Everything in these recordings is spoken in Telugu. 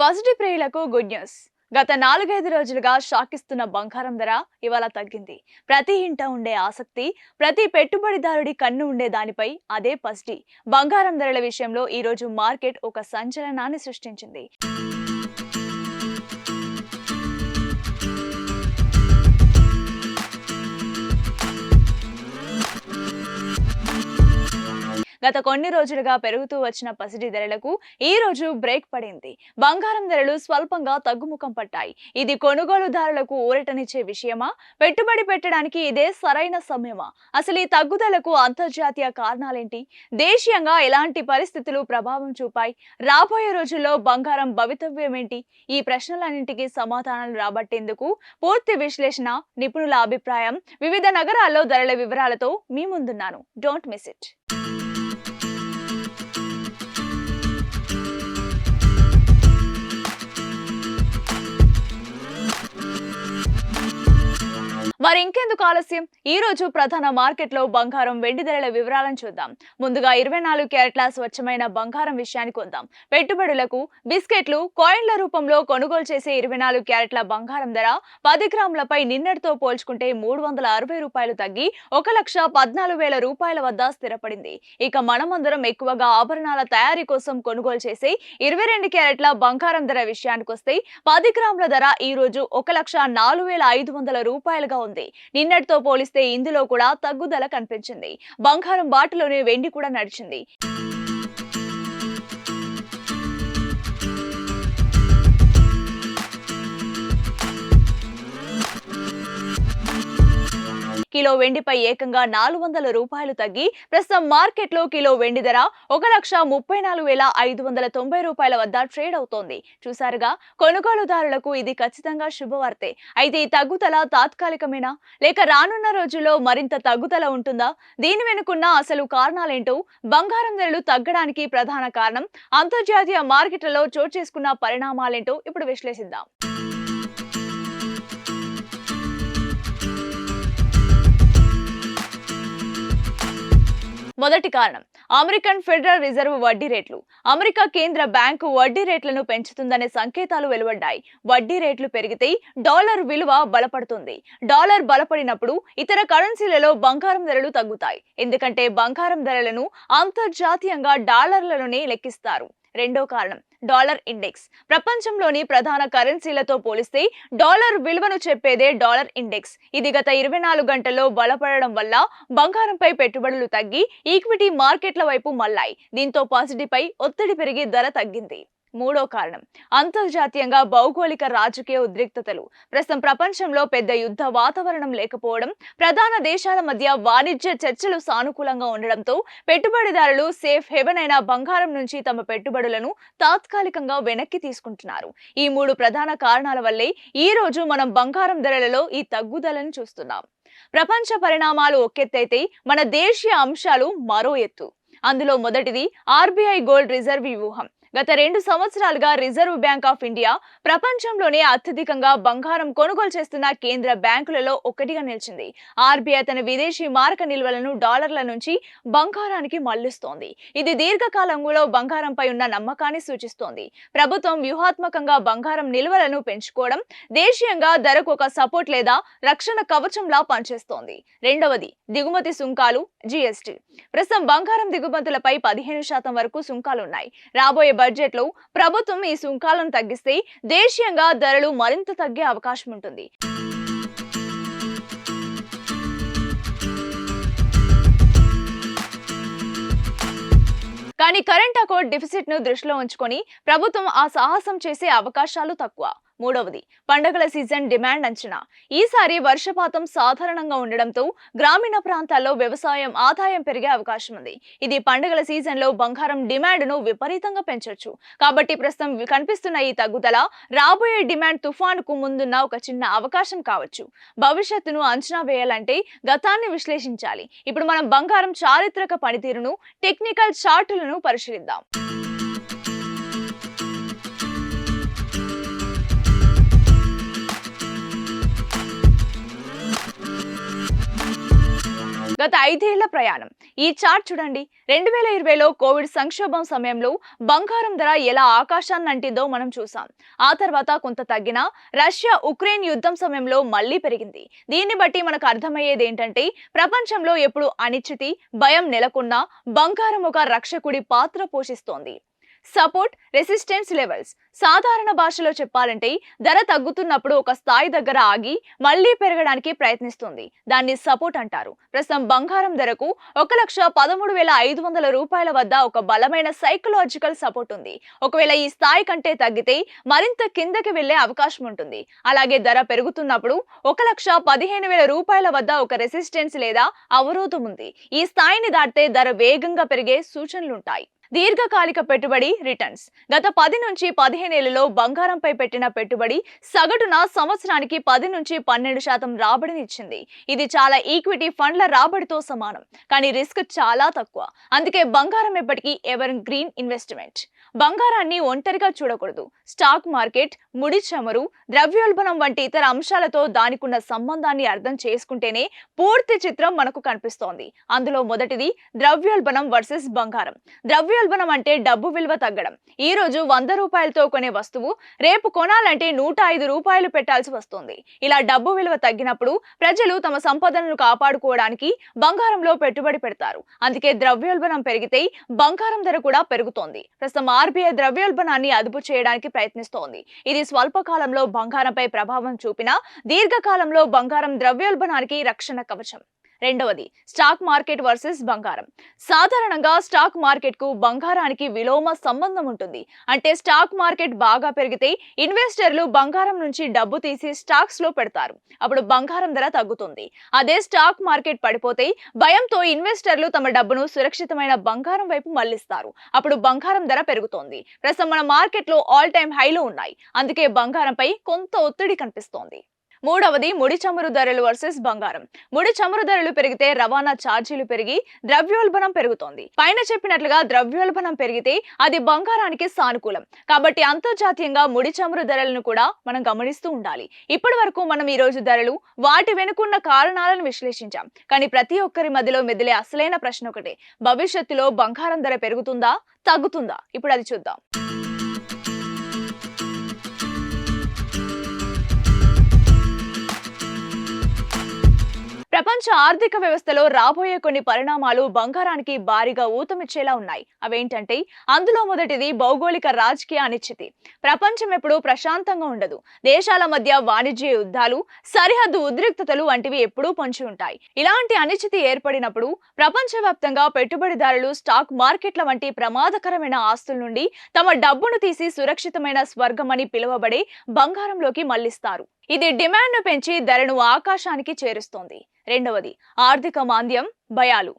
పాజిటివ్ ప్రియులకు గుడ్ న్యూస్. గత నాలుగైదు రోజులుగా షాకిస్తున్న బంగారం ధర ఇవాళ తగ్గింది. ప్రతి ఇంట ఉండే ఆసక్తి ప్రతి పెట్టుబడిదారుడి కన్ను ఉండే దానిపై అదే పసిడి. బంగారం ధరల విషయంలో ఈ రోజు మార్కెట్ ఒక సంచలనాన్ని సృష్టించింది. గత కొన్ని రోజులుగా పెరుగుతూ వచ్చిన పసిడి ధరలకు ఈ రోజు బ్రేక్ పడింది. బంగారం ధరలు స్వల్పంగా తగ్గుముఖం పట్టాయి. ఇది కొనుగోలుదారులకు ఊరటనిచ్చే విషయమా? పెట్టుబడి పెట్టడానికి ఇదే సరైన సమయమా? అసలు ఈ తగ్గుదలకు అంతర్జాతీయ కారణాలేంటి? దేశీయంగా ఎలాంటి పరిస్థితులు ప్రభావం చూపాయి? రాబోయే రోజుల్లో బంగారం భవితవ్యం ఏంటి ఈ ప్రశ్నలన్నింటికి సమాధానాలు రాబట్టేందుకు పూర్తి విశ్లేషణ నిపుణుల అభిప్రాయం వివిధ నగరాల్లో ధరల వివరాలతో మీ ముందున్నాను. డోంట్ మిస్ ఇట్ మరి ఇంకెందుకు ఆలస్యం? ఈ రోజు ప్రధాన మార్కెట్లో బంగారం వెండి ధరల వివరాలను చూద్దాం. ముందుగా ఇరవై నాలుగు క్యారెట్ల స్వచ్ఛమైన బంగారం విషయానికి వద్దాం పెట్టుబడులకు బిస్కెట్లు కాయిన్ల రూపంలో కొనుగోలు చేసే ఇరవై నాలుగు క్యారెట్ల బంగారం ధర పది గ్రాములపై నిన్నటితో పోల్చుకుంటే మూడు వందల అరవై రూపాయలు తగ్గి ఒక లక్ష పద్నాలుగు వేల రూపాయల వద్ద స్థిరపడింది. ఇక మనమందరం ఎక్కువగా ఆభరణాల తయారీ కోసం కొనుగోలు చేసే ఇరవై రెండు క్యారెట్ల బంగారం ధర విషయానికి వస్తే పది గ్రాముల ధర ఈ రోజు ఒక లక్ష నాలుగు వేల ఐదు వందల రూపాయలుగా ఉంది. నిన్నటితో పోలిస్తే ఇందులో కూడా తగ్గుదల కనిపించింది. బంగారం బాటలోనే వెండి కూడా నడిచింది. కిలో వెండిపై ఏకంగా నాలుగు వందల రూపాయలు తగ్గి ప్రస్తుతం మార్కెట్లో కిలో వెండి ధర ఒక లక్ష ముప్పై నాలుగు వేల ఐదు వందల తొంభై రూపాయల వద్ద ట్రేడ్ అవుతోంది. చూసారుగా కొనుగోలుదారులకు ఇది ఖచ్చితంగా శుభవార్తే. అయితే ఈ తగ్గుదల తాత్కాలికమేనా? లేక రానున్న రోజుల్లో మరింత తగ్గుదల ఉంటుందా? దీని వెనుకున్న అసలు కారణాలేంటో బంగారం ధరలు తగ్గడానికి ప్రధాన కారణం అంతర్జాతీయ మార్కెట్లలో చోటు చేసుకున్న పరిణామాలేంటో ఇప్పుడు విశ్లేషిద్దాం. మొదటి కారణం. అమెరికన్ ఫెడరల్ రిజర్వ్ వడ్డీ రేట్లు. అమెరికా కేంద్ర బ్యాంకు వడ్డీ రేట్లను పెంచుతుందనే సంకేతాలు వెలువడ్డాయి. వడ్డీ రేట్లు పెరిగితే డాలర్ విలువ బలపడుతుంది. డాలర్ బలపడినప్పుడు ఇతర కరెన్సీలలో బంగారం ధరలు తగ్గుతాయి. ఎందుకంటే బంగారం ధరలను అంతర్జాతీయంగా డాలర్లలోనే లెక్కిస్తారు. రెండో కారణం. Dollar index. ప్రపంచంలోని ప్రధాన కరెన్సీలతో పోలిస్తే డాలర్ విలువను చెప్పేదే డాలర్ ఇండెక్స్. ఇది గత ఇరవై నాలుగు గంటల్లో బలపడడం వల్ల బంగారంపై పెట్టుబడులు తగ్గి ఈక్విటీ మార్కెట్ల వైపు మళ్ళాయి దీంతో పాజిటివ్పై ఒత్తిడి పెరిగి ధర తగ్గింది. మూడో కారణం. అంతర్జాతీయంగా భౌగోళిక రాజకీయ ఉద్రిక్తతలు. ప్రస్తుతం ప్రపంచంలో పెద్ద యుద్ధ వాతావరణం లేకపోవడం ప్రధాన దేశాల మధ్య వాణిజ్య చర్చలు సానుకూలంగా ఉండడంతో పెట్టుబడిదారులు సేఫ్ హెవెన్ అయిన బంగారం నుంచి తమ పెట్టుబడులను తాత్కాలికంగా వెనక్కి తీసుకుంటున్నారు. ఈ మూడు ప్రధాన కారణాల వల్లే ఈ రోజు మనం బంగారం ధరలలో ఈ తగ్గుదలను చూస్తున్నాం. ప్రపంచ పరిణామాలు ఒకెత్తైతే మన దేశీయ అంశాలు మరో ఎత్తు. అందులో మొదటిది ఆర్బీఐ గోల్డ్ రిజర్వ్ వ్యూహం. గత రెండు సంవత్సరాలుగా రిజర్వ్ బ్యాంక్ ఆఫ్ ఇండియా ప్రపంచంలోనే అత్యధికంగా బంగారం కొనుగోలు చేస్తున్న కేంద్ర బ్యాంకులలో ఒకటిగా నిలిచింది. ఆర్బీఐ తన విదేశీ మారక నిల్వలను డాలర్ల నుంచి బంగారానికి మళ్ళిస్తోంది. ఇది దీర్ఘకాలంలో బంగారంపై ఉన్న నమ్మకాన్ని సూచిస్తోంది. ప్రభుత్వం వ్యూహాత్మకంగా బంగారం నిల్వలను పెంచుకోవడం దేశీయంగా ధరకు ఒక సపోర్ట్ లేదా రక్షణ కవచంలా పనిచేస్తోంది. రెండవది దిగుమతి సుంకాలు జిఎస్టి. ప్రస్తుతం బంగారం దిగుమతులపై పదిహేను శాతం వరకు సుంకాలున్నాయి. రాబోయే బడ్జెట్లో ప్రభుత్వం ఈ సుంకాలను తగ్గిస్తే దేశీయంగా ధరలు మరింత తగ్గే అవకాశం ఉంటుంది. కానీ కరెంట్ అకౌంట్ డిఫిసిట్ను దృష్టిలో ఉంచుకొని ప్రభుత్వం ఆ సాహసం చేసే అవకాశాలు తక్కువ. మూడవది పండగల సీజన్ డిమాండ్ అంచనా. ఈసారి వర్షపాతం సాధారణంగా ఉండడంతో గ్రామీణ ప్రాంతాల్లో వ్యవసాయం ఆదాయం పెరిగే అవకాశం ఉంది. ఇది పండగల సీజన్లో బంగారం డిమాండ్ను విపరీతంగా పెంచొచ్చు. కాబట్టి ప్రస్తుతం కనిపిస్తున్న ఈ తగ్గుదల రాబోయే డిమాండ్ తుఫానుకు ముందున్న ఒక చిన్న అవకాశం కావచ్చు. భవిష్యత్తును అంచనా వేయాలంటే గతాన్ని విశ్లేషించాలి. ఇప్పుడు మనం బంగారం చారిత్రక పనితీరును టెక్నికల్ చార్టులను పరిశీలిద్దాం. గత ఐదేళ్ళ ప్రయాణం. ఈ చార్ట్ చూడండి. రెండు వేల ఇరవైలో కోవిడ్ సంక్షోభం సమయంలో బంగారం ధర ఎలా ఆకాశాన్ని అంటిందో మనం చూసాం. ఆ తర్వాత కొంత తగ్గినా రష్యా ఉక్రెయిన్ యుద్ధం సమయంలో మళ్ళీ పెరిగింది. దీన్ని బట్టి మనకు అర్థమయ్యేది ఏంటంటే ప్రపంచంలో ఎప్పుడు అనిశ్చితి భయం నెలకొన్నా బంగారం ఒక రక్షకుడి పాత్ర పోషిస్తోంది. Support resistance levels. సాధారణ భాషలో చెప్పాలంటే ధర తగ్గుతున్నప్పుడు ఒక స్థాయి దగ్గర ఆగి మళ్ళీ పెరగడానికి ప్రయత్నిస్తుంది. దాన్ని సపోర్ట్ అంటారు. ప్రస్తుతం బంగారం ధరకు ఒక లక్ష పదమూడు వేల ఐదు వందల రూపాయల వద్ద ఒక బలమైన సైకలాజికల్ సపోర్ట్ ఉంది. ఒకవేళ ఈ స్థాయి కంటే తగ్గితే మరింత కిందకి వెళ్ళే అవకాశం ఉంటుంది. అలాగే ధర పెరుగుతున్నప్పుడు ఒక లక్ష పదిహేను వేల రూపాయల వద్ద ఒక రెసిస్టెన్స్ లేదా అవరోధం ఉంది. ఈ స్థాయిని దాటితే ధర వేగంగా పెరిగే సూచనలుంటాయి. దీర్ఘకాలిక పెట్టుబడి రిటర్న్స్. గత పది నుంచి పదిహేనేళ్ళలో బంగారంపై పెట్టిన పెట్టుబడి సగటున సంవత్సరానికి పది నుంచి పన్నెండు శాతం రాబడిని ఇచ్చింది. ఇది చాలా ఈక్విటీ ఫండ్ల రాబడితో సమానం కానీ రిస్క్ చాలా తక్కువ. అందుకే బంగారం ఎప్పటికీ ఎవర్ గ్రీన్ ఇన్వెస్ట్మెంట్? బంగారాన్ని ఒంటరిగా చూడకూడదు. స్టాక్ మార్కెట్ ముడి చమురు ద్రవ్యోల్బణం వంటి ఇతర అంశాలతో దానికున్న సంబంధాన్ని అర్థం చేసుకుంటేనే పూర్తి చిత్రం మనకు కనిపిస్తోంది. అందులో మొదటిది ద్రవ్యోల్బణం వర్సెస్ బంగారం. ద్రవ్యోల్బణం అంటే డబ్బు విలువ తగ్గడం. ఈ రోజు వంద రూపాయలతో కొనే వస్తువు రేపు కొనాలంటే నూట ఐదు రూపాయలు పెట్టాల్సి వస్తుంది. ఇలా డబ్బు విలువ తగ్గినప్పుడు ప్రజలు తమ సంపదలను కాపాడుకోవడానికి బంగారంలో పెట్టుబడి పెడతారు. అందుకే ద్రవ్యోల్బణం పెరిగితే బంగారం ధర కూడా పెరుగుతోంది. ప్రస్తుతం ఆర్బీఐ ద్రవ్యోల్బణాన్ని అదుపు చేయడానికి ప్రయత్నిస్తోంది. ఇది స్వల్పకాలంలో బంగారంపై ప్రభావం చూపినా దీర్ఘకాలంలో బంగారం ద్రవ్యోల్బణానికి రక్షణ కవచం. రెండవది స్టాక్ మార్కెట్ వర్సెస్ బంగారం. సాధారణంగా స్టాక్ మార్కెట్కు బంగారానికి విలోమ సంబంధం ఉంటుంది. అంటే స్టాక్ మార్కెట్ బాగా పెరిగితే ఇన్వెస్టర్లు బంగారం నుంచి డబ్బు తీసి స్టాక్స్లో పెడతారు. అప్పుడు బంగారం ధర తగ్గుతుంది. అదే స్టాక్ మార్కెట్ పడిపోతే భయంతో ఇన్వెస్టర్లు తమ డబ్బును సురక్షితమైన బంగారం వైపు మళ్ళిస్తారు అప్పుడు బంగారం ధర పెరుగుతోంది. ప్రస్తుతం మన మార్కెట్లో ఆల్ టైమ్ హైలో ఉన్నాయి. అందుకే బంగారంపై కొంత ఒత్తిడి కనిపిస్తోంది. మూడవది ముడి చమురు ధరలు వర్సెస్ బంగారం. ముడి చమురు ధరలు పెరిగితే రవాణా ఛార్జీలు పెరిగి ద్రవ్యోల్బణం పెరుగుతోంది. పైన చెప్పినట్లుగా ద్రవ్యోల్బణం పెరిగితే అది బంగారానికి సానుకూలం. కాబట్టి అంతర్జాతీయంగా ముడి చమురు ధరలను కూడా మనం గమనిస్తూ ఉండాలి. ఇప్పటి వరకు మనం ఈ రోజు ధరలు వాటి వెనుకున్న కారణాలను విశ్లేషించాం. కానీ ప్రతి ఒక్కరి మధ్యలో మెదిలే అసలైన ప్రశ్న ఒకటే. భవిష్యత్తులో బంగారం ధర పెరుగుతుందా తగ్గుతుందా? ఇప్పుడు అది చూద్దాం. ప్రపంచ ఆర్థిక వ్యవస్థలో రాబోయే కొన్ని పరిణామాలు బంగారానికి భారీగా ఊతమిచ్చేలా ఉన్నాయి. అవేంటంటే అందులో మొదటిది భౌగోళిక రాజకీయ అనిశ్చితి. ప్రపంచం ఎప్పుడూ ప్రశాంతంగా ఉండదు. దేశాల మధ్య వాణిజ్య యుద్ధాలు సరిహద్దు ఉద్రిక్తతలు వంటివి ఎప్పుడూ పొంచి ఉంటాయి. ఇలాంటి అనిశ్చితి ఏర్పడినప్పుడు ప్రపంచవ్యాప్తంగా పెట్టుబడిదారులు స్టాక్ మార్కెట్ల వంటి ప్రమాదకరమైన ఆస్తుల నుండి తమ డబ్బును తీసి సురక్షితమైన స్వర్గం అని పిలువబడే బంగారంలోకి మళ్ళిస్తారు ఇది డిమాండ్ను పెంచి ధరను ఆకాశానికి చేరుస్తోంది. రెండవది ఆర్థిక మాంద్యం భయాలు.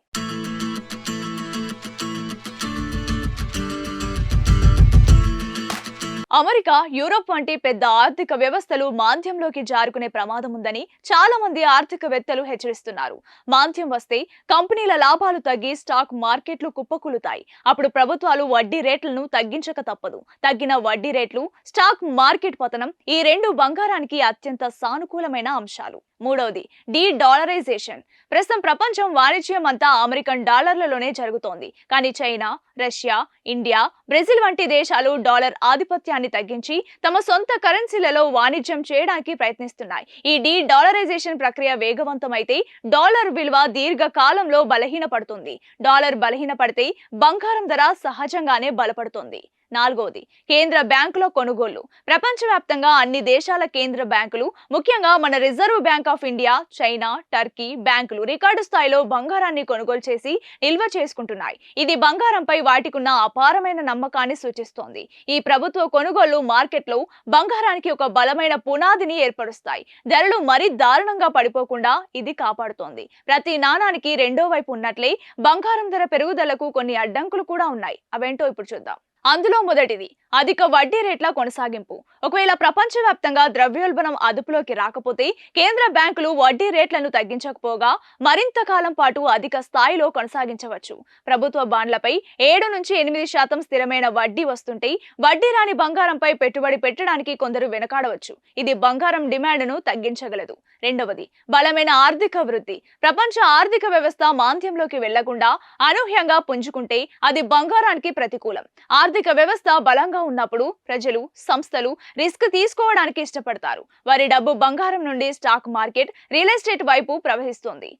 అమెరికా యూరోప్ వంటి పెద్ద ఆర్థిక వ్యవస్థలు మాంద్యంలోకి జారుకునే ప్రమాదం ఉందని చాలా మంది ఆర్థికవేత్తలు హెచ్చరిస్తున్నారు. మాంద్యం వస్తే కంపెనీల లాభాలు తగ్గి స్టాక్ మార్కెట్లు కుప్పకూలుతాయి. అప్పుడు ప్రభుత్వాలు వడ్డీ రేట్లను తగ్గించక తప్పదు. తగ్గిన వడ్డీ రేట్లు స్టాక్ మార్కెట్ పతనం ఈ రెండు బంగారానికి అత్యంత సానుకూలమైన అంశాలు. మూడవది డీ డాలరైజేషన్ ప్రస్తుతం ప్రపంచం వాణిజ్యం అంతా అమెరికన్ డాలర్లలోనే జరుగుతోంది. కానీ చైనా రష్యా ఇండియా బ్రెజిల్ వంటి దేశాలు డాలర్ ఆధిపత్యాన్ని తగ్గించి తమ సొంత కరెన్సీలలో వాణిజ్యం చేయడానికి ప్రయత్నిస్తున్నాయి. ఈ డీ డాలరైజేషన్ ప్రక్రియ వేగవంతమైతే డాలర్ విలువ దీర్ఘకాలంలో బలహీనపడుతుంది. డాలర్ బలహీనపడితే బంగారం ధర సహజంగానే బలపడుతుంది. నాలుగవది కేంద్ర బ్యాంకుల కొనుగోళ్ళు. ప్రపంచవ్యాప్తంగా అన్ని దేశాల కేంద్ర బ్యాంకులు ముఖ్యంగా మన reserve bank of India China Turkey బ్యాంకులు రికార్డు స్థాయిలో బంగారాన్ని కొనుగోలు చేసి నిల్వ చేసుకుంటున్నాయి. ఇది బంగారంపై వాటికున్న అపారమైన నమ్మకాన్ని సూచిస్తోంది. ఈ ప్రభుత్వ కొనుగోళ్ళు మార్కెట్లో బంగారానికి ఒక బలమైన పునాదిని ఏర్పరుస్తాయి. ధరలు మరీ దారుణంగా పడిపోకుండా ఇది కాపాడుతోంది. ప్రతి నాణానికి రెండో వైపు ఉన్నట్లే బంగారం ధర పెరుగుదలకు కొన్ని అడ్డంకులు కూడా ఉన్నాయి. అవేంటో ఇప్పుడు చూద్దాం. అందులో మొదటిది. అధిక వడ్డీ రేట్ల కొనసాగింపు. ఒకవేళ ప్రపంచవ్యాప్తంగా ద్రవ్యోల్బణం అదుపులోకి రాకపోతే కేంద్ర బ్యాంకులు వడ్డీ రేట్లను తగ్గించకపోగా మరింత కాలం పాటు అధిక స్థాయిలో కొనసాగించవచ్చు. ప్రభుత్వ బాండ్లపై ఏడు నుంచి ఎనిమిది శాతం స్థిరమైన వడ్డీ వస్తుంటే వడ్డీ రాని బంగారంపై పెట్టుబడి పెట్టడానికి కొందరు వెనకాడవచ్చు. ఇది బంగారం డిమాండ్ను తగ్గించగలదు. రెండవది బలమైన ఆర్థిక వృద్ధి. ప్రపంచ ఆర్థిక వ్యవస్థ మాంద్యంలోకి వెళ్ళకుండా అనూహ్యంగా పుంజుకుంటే అది బంగారానికి ప్రతికూలం. ఆర్థిక వ్యవస్థ బలంగా ఉన్నప్పుడు ప్రజలు సంస్థలు రిస్క్ తీసుకోవడానికి ఇష్టపడతారు. వారి డబ్బు బంగారం నుండి స్టాక్ మార్కెట్ రియల్ ఎస్టేట్ వైపు ప్రవహిస్తుంది.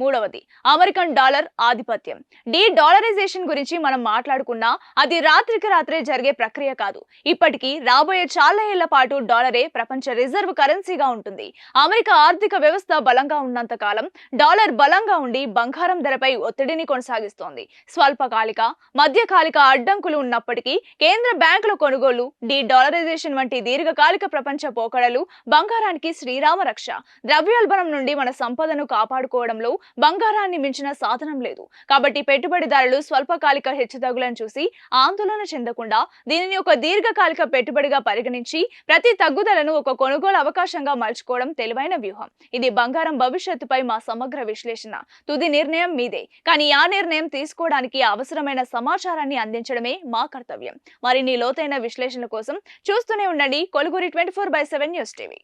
మూడవది అమెరికన్ డాలర్ ఆధిపత్యం. డీ డాలరైజేషన్ గురించి మనం మాట్లాడుకున్నా అది రాత్రికి రాత్రే జరిగే ప్రక్రియ కాదు. ఇప్పటికీ రాబోయే చాలా ఏళ్ళ పాటు డాలరే ప్రపంచ రిజర్వ్ కరెన్సీగా ఉంటుంది. అమెరికా ఆర్థిక వ్యవస్థ బలంగా ఉన్నంత కాలం డాలర్ బలంగా ఉండి బంగారం ధరపై ఒత్తిడిని కొనసాగిస్తోంది. స్వల్పకాలిక మధ్యకాలిక అడ్డంకులు ఉన్నప్పటికీ కేంద్ర బ్యాంకుల కొనుగోలు డీ డాలరైజేషన్ వంటి దీర్ఘకాలిక ప్రపంచ పోకడలు బంగారానికి శ్రీరామ రక్ష ద్రవ్యోల్బణం నుండి మన సంపదను కాపాడుకోవడంలో బంగారాన్ని మించిన సాధనం లేదు. కాబట్టి పెట్టుబడిదారులు స్వల్పకాలిక హెచ్చుతగ్గులను చూసి ఆందోళన చెందకుండా దీనిని ఒక దీర్ఘకాలిక పెట్టుబడిగా పరిగణించి ప్రతి తగ్గుదలను ఒక కొనుగోలు అవకాశంగా మలుచుకోవడం తెలివైన వ్యూహం. ఇది బంగారం భవిష్యత్తుపై మా సమగ్ర విశ్లేషణ. తుది నిర్ణయం మీదే. కానీ ఆ నిర్ణయం తీసుకోవడానికి అవసరమైన సమాచారాన్ని అందించడమే మా కర్తవ్యం. మరిన్ని లోతైన విశ్లేషణ కోసం చూస్తూనే ఉండండి. కొలుగురి twenty four by seven news TV.